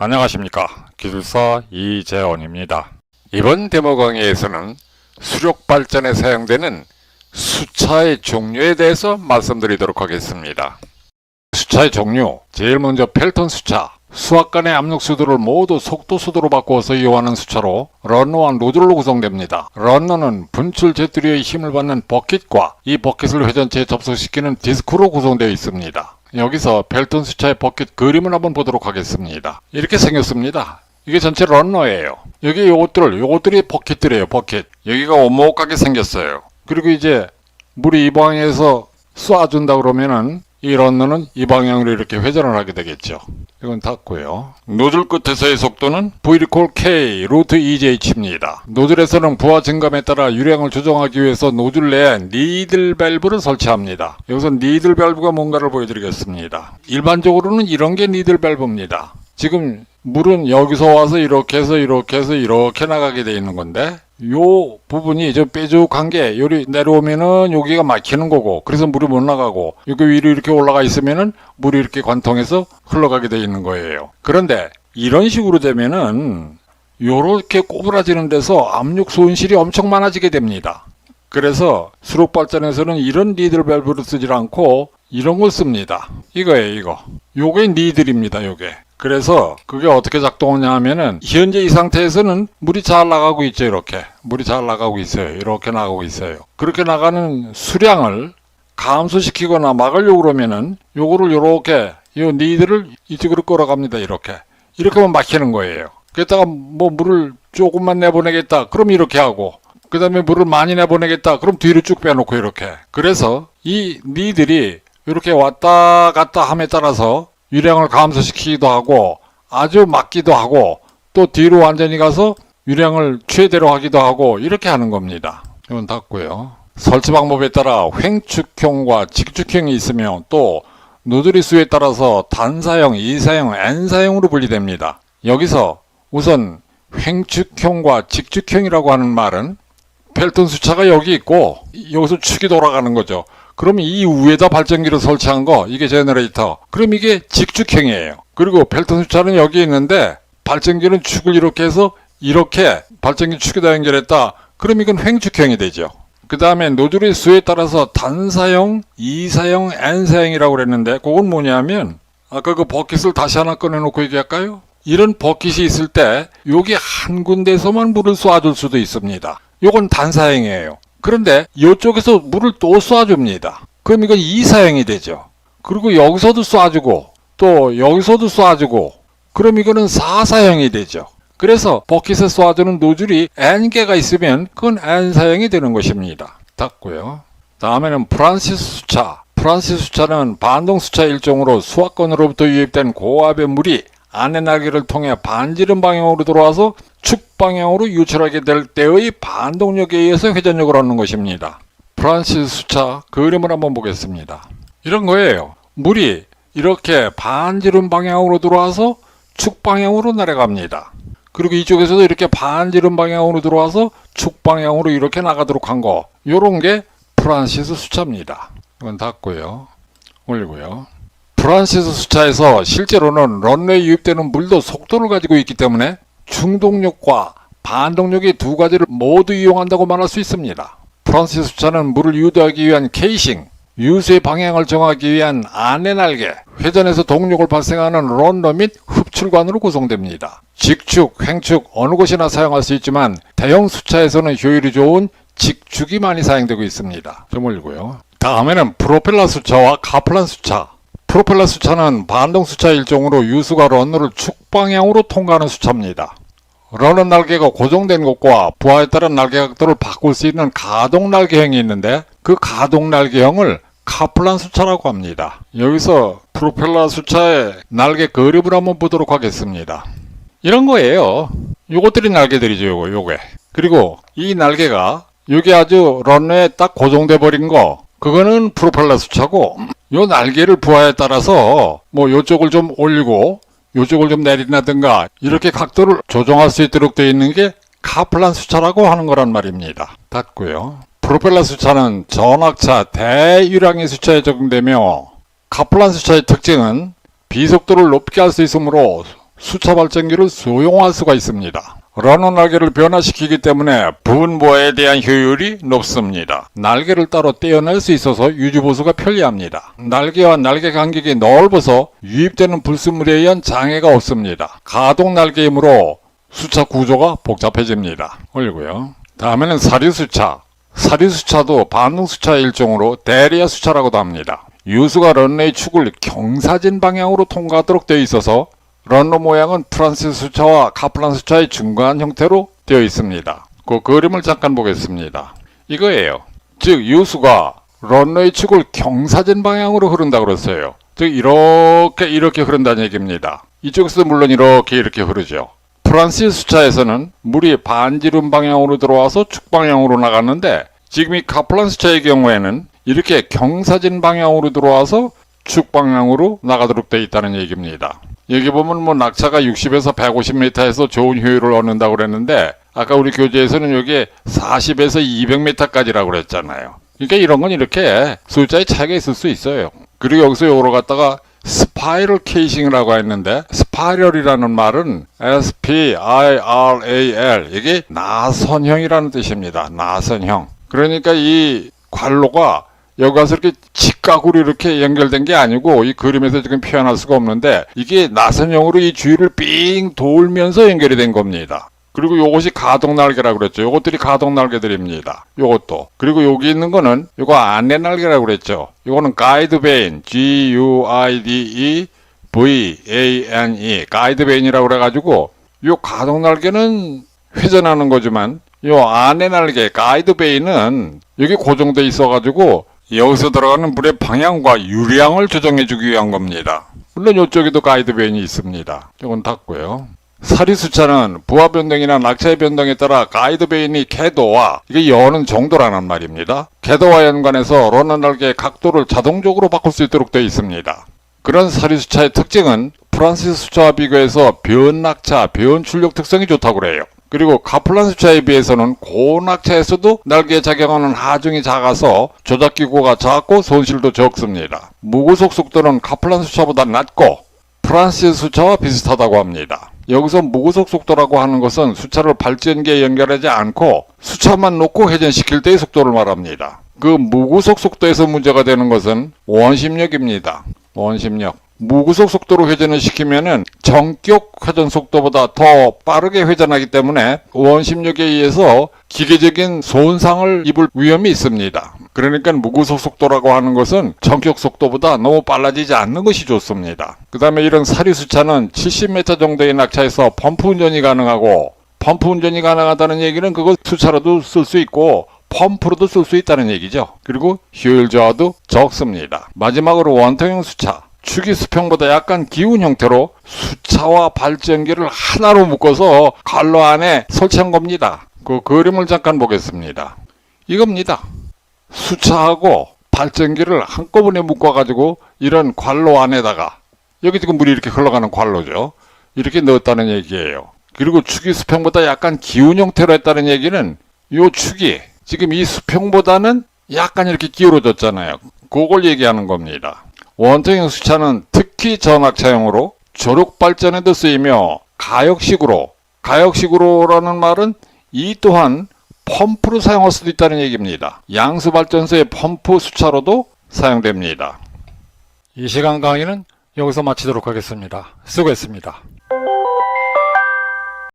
안녕하십니까 기술사 이재원입니다. 이번 데모 강의에서는 수력 발전에 사용되는 수차의 종류에 대해서 말씀드리도록 하겠습니다. 수차의 종류, 제일 먼저 펠턴 수차, 수압 간의 압력 수도를 모두 속도 수도로 바꾸어서 이용하는 수차로 런너와 노즐로 구성됩니다. 런너는 분출 제트리의 힘을 받는 버킷과 이 버킷을 회전체에 접속시키는 디스크로 구성되어 있습니다. 여기서 펠턴 수차의 버킷 그림을 한번 보도록 하겠습니다. 이렇게 생겼습니다. 이게 전체 런너예요. 여기 요것들, 요것들이 버킷들이에요, 버킷. 여기가 오목하게 생겼어요. 그리고 이제 물이 이 방향에서 쏴준다 그러면은 이 런너는 이 방향으로 이렇게 회전을 하게 되겠죠. 이건 닫고요. 노즐 끝에서의 속도는 V리콜 K 루트 EJH입니다. 노즐에서는 부하 증감에 따라 유량을 조정하기 위해서 노즐 내에 니들 밸브를 설치합니다. 여기서 니들 밸브가 뭔가를 보여드리겠습니다. 일반적으로는 이런 게 니들 밸브입니다. 지금 물은 여기서 와서 이렇게 해서 이렇게 해서 이렇게 나가게 돼 있는 건데 요 부분이 좀 뾰족한 게 요리 내려오면은 여기가 막히는 거고 그래서 물이 못 나가고 여기 위로 이렇게 올라가 있으면은 물이 이렇게 관통해서 흘러가게 돼 있는 거예요. 그런데 이런 식으로 되면은 요렇게 꼬부라지는 데서 압력 손실이 엄청 많아지게 됩니다. 그래서 수력 발전에서는 이런 니들 밸브를 쓰지 않고 이런 걸 씁니다. 이거예요, 이거. 요게 니들입니다, 요게. 그래서 그게 어떻게 작동하냐 하면은 현재 이 상태에서는 물이 잘 나가고 있죠, 이렇게. 물이 잘 나가고 있어요. 이렇게 나가고 있어요. 그렇게 나가는 수량을 감소시키거나 막으려고 그러면은 요거를 요렇게 요 니들을 이쪽으로 끌어갑니다, 이렇게. 이렇게 하면 막히는 거예요. 그랬다가 뭐 물을 조금만 내보내겠다. 그럼 이렇게 하고 그 다음에 물을 많이 내보내겠다. 그럼 뒤로 쭉 빼놓고 이렇게. 그래서 이 니들이 이렇게 왔다 갔다 함에 따라서 유량을 감소시키기도 하고 아주 막기도 하고 또 뒤로 완전히 가서 유량을 최대로 하기도 하고 이렇게 하는 겁니다. 이건 닫고요. 설치 방법에 따라 횡축형과 직축형이 있으며 또 노즐의 수에 따라서 단사형, 이사형, N사형으로 분리됩니다. 여기서 우선 횡축형과 직축형이라고 하는 말은 펠턴 수차가 여기 있고 여기서 축이 돌아가는 거죠. 그럼 이 위에다 발전기를 설치한 거 이게 제너레이터. 그럼 이게 직축형이에요. 그리고 펠턴 수차는 여기 있는데 발전기는 축을 이렇게 해서 이렇게 발전기 축에다 연결했다. 그럼 이건 횡축형이 되죠. 그 다음에 노즐의 수에 따라서 단사형, 이사형, N사형이라고 그랬는데 그건 뭐냐면 아까 그 버킷을 다시 하나 꺼내놓고 얘기할까요? 이런 버킷이 있을 때 여기 한 군데서만 물을 쏴줄 수도 있습니다. 요건 단사형이에요. 그런데 이쪽에서 물을 또 쏴줍니다. 그럼 이건 이사형이 되죠. 그리고 여기서도 쏴주고 또 여기서도 쏴주고 그럼 이거는 사사형이 되죠. 그래서 버킷에 쏴주는 노즐이 N개가 있으면 그건 N사형이 되는 것입니다. 닫고요. 다음에는 프란시스 수차. 프란시스 수차는 반동 수차 일종으로 수압권으로부터 유입된 고압의 물이 안의 날개를 통해 반지름 방향으로 들어와서 축 방향으로 유출하게 될 때의 반동력에 의해서 회전력을 얻는 것입니다. 프란시스 수차 그림을 한번 보겠습니다. 이런 거예요. 물이 이렇게 반지름 방향으로 들어와서 축 방향으로 날아갑니다. 그리고 이쪽에서도 이렇게 반지름 방향으로 들어와서 축 방향으로 이렇게 나가도록 한 거. 요런 게 프란시스 수차입니다. 이건 닫고요. 올리고요. 프란시스 수차에서 실제로는 런웨이 유입되는 물도 속도를 가지고 있기 때문에 충동력과 반동력이 두 가지를 모두 이용한다고 말할 수 있습니다. 프란시스 수차는 물을 유도하기 위한 케이싱, 유수의 방향을 정하기 위한 안의 날개, 회전에서 동력을 발생하는 런너 및 흡출관으로 구성됩니다. 직축, 횡축 어느 곳이나 사용할 수 있지만 대형 수차에서는 효율이 좋은 직축이 많이 사용되고 있습니다. 좀 올리고요. 다음에는 프로펠러 수차와 카플란 수차. 프로펠러 수차는 반동 수차 일종으로 유수가 런너를 축 방향으로 통과하는 수차입니다. 러너 날개가 고정된 곳과 부하에 따른 날개 각도를 바꿀 수 있는 가동 날개형이 있는데 그 가동 날개형을 카플란 수차라고 합니다. 여기서 프로펠러 수차의 날개 그립을 한번 보도록 하겠습니다. 이런 거예요. 요것들이 날개들이죠, 요거, 요게. 그리고 이 날개가 여기 아주 런너에 딱 고정돼 버린 거, 그거는 프로펠러 수차고, 요 날개를 부하에 따라서 뭐 요쪽을 좀 올리고, 요쪽을 좀 내린다든가, 이렇게 각도를 조정할 수 있도록 되어 있는 게 카플란 수차라고 하는 거란 말입니다. 닫고요. 프로펠러 수차는 전압차 대유량의 수차에 적용되며 카플란 수차의 특징은 비속도를 높게 할 수 있으므로 수차 발전기를 수용할 수가 있습니다. 러너 날개를 변화시키기 때문에 분보에 대한 효율이 높습니다. 날개를 따로 떼어낼 수 있어서 유지보수가 편리합니다. 날개와 날개 간격이 넓어서 유입되는 불순물에 의한 장애가 없습니다. 가동 날개이므로 수차 구조가 복잡해집니다. 올리고요. 다음에는 사류수차. 사류수차도 반응수차의 일종으로 대리아 수차라고도 합니다. 유수가 런웨이 축을 경사진 방향으로 통과하도록 되어 있어서 런너 모양은 프란시스 수차와 카플란 수차의 중간 형태로 되어 있습니다. 그 그림을 잠깐 보겠습니다. 이거예요. 즉 유수가 런웨이 축을 경사진 방향으로 흐른다 그랬어요. 즉 이렇게 이렇게 흐른다는 얘기입니다. 이쪽에서 물론 이렇게 이렇게 흐르죠. 프란시스 수차에서는 물이 반지름 방향으로 들어와서 축 방향으로 나갔는데 지금 이 카플란 수차의 경우에는 이렇게 경사진 방향으로 들어와서 축 방향으로 나가도록 되어 있다는 얘기입니다. 여기 보면 뭐 낙차가 60에서 150m에서 좋은 효율을 얻는다고 그랬는데 아까 우리 교재에서는 여기 40에서 200m까지라고 그랬잖아요. 그러니까 이런 건 이렇게 숫자의 차이가 있을 수 있어요. 그리고 여기서 요거로 갖다가 스파이럴 케이싱이라고 했는데 스파이럴이라는 말은 S-P-I-R-A-L 이게 나선형이라는 뜻입니다. 나선형. 그러니까 이 관로가 여기 가서 이렇게 직각으로 이렇게 연결된 게 아니고 이 그림에서 지금 표현할 수가 없는데 이게 나선형으로 이 주위를 삥 돌면서 연결이 된 겁니다. 그리고 요것이 가동 날개라고 그랬죠. 요것들이 가동 날개들입니다. 요것도. 그리고 여기 있는 거는 요거 안내 날개라고 그랬죠. 요거는 가이드 베인 G U I D E V A N E 가이드 베인이라고 그래 가지고 요 가동 날개는 회전하는 거지만 요 안내 날개 가이드 베인은 여기 고정돼 있어 가지고 여기서 들어가는 물의 방향과 유량을 조정해 주기 위한 겁니다. 물론 이쪽에도 가이드 베인이 있습니다. 이건 닫고요. 사리 수차는 부하 변동이나 낙차의 변동에 따라 가이드 베인이 궤도와 이게 여는 정도라는 말입니다. 궤도와 연관해서 러너 날개의 각도를 자동적으로 바꿀 수 있도록 되어 있습니다. 그런 사리 수차의 특징은 프란시스 수차와 비교해서 변 낙차, 변 출력 특성이 좋다고 그래요. 그리고 카플란 수차에 비해서는 고낙차에서도 날개에 작용하는 하중이 작아서 조작기구가 작고 손실도 적습니다. 무구속 속도는 카플란 수차보다 낮고 프란시스 수차와 비슷하다고 합니다. 여기서 무구속 속도라고 하는 것은 수차를 발전기에 연결하지 않고 수차만 놓고 회전시킬 때의 속도를 말합니다. 그 무구속 속도에서 문제가 되는 것은 원심력입니다. 원심력. 무구속 속도로 회전을 시키면은 정격 회전 속도보다 더 빠르게 회전하기 때문에 원심력에 의해서 기계적인 손상을 입을 위험이 있습니다. 그러니까 무구속 속도라고 하는 것은 정격 속도보다 너무 빨라지지 않는 것이 좋습니다. 그 다음에 이런 사리수차는 70m 정도의 낙차에서 펌프 운전이 가능하고 펌프 운전이 가능하다는 얘기는 그거 수차로도 쓸 수 있고 펌프로도 쓸 수 있다는 얘기죠. 그리고 효율 저하도 적습니다. 마지막으로 원통형 수차. 축이 수평보다 약간 기운 형태로 수차와 발전기를 하나로 묶어서 갈로 안에 설치한 겁니다. 그 그림을 잠깐 보겠습니다. 이겁니다. 수차하고 발전기를 한꺼번에 묶어가지고 이런 관로 안에다가 여기 지금 물이 이렇게 흘러가는 관로죠. 이렇게 넣었다는 얘기예요. 그리고 축이 수평보다 약간 기운 형태로 했다는 얘기는 이 축이 지금 이 수평보다는 약간 이렇게 기울어졌잖아요. 그걸 얘기하는 겁니다. 원통형 수차는 특히 전학차용으로 조력 발전에도 쓰이며 가역식으로 가역식으로라는 말은 이 또한 펌프로 사용할 수도 있다는 얘기입니다. 양수 발전소의 펌프 수차로도 사용됩니다. 이 시간 강의는 여기서 마치도록 하겠습니다. 수고했습니다.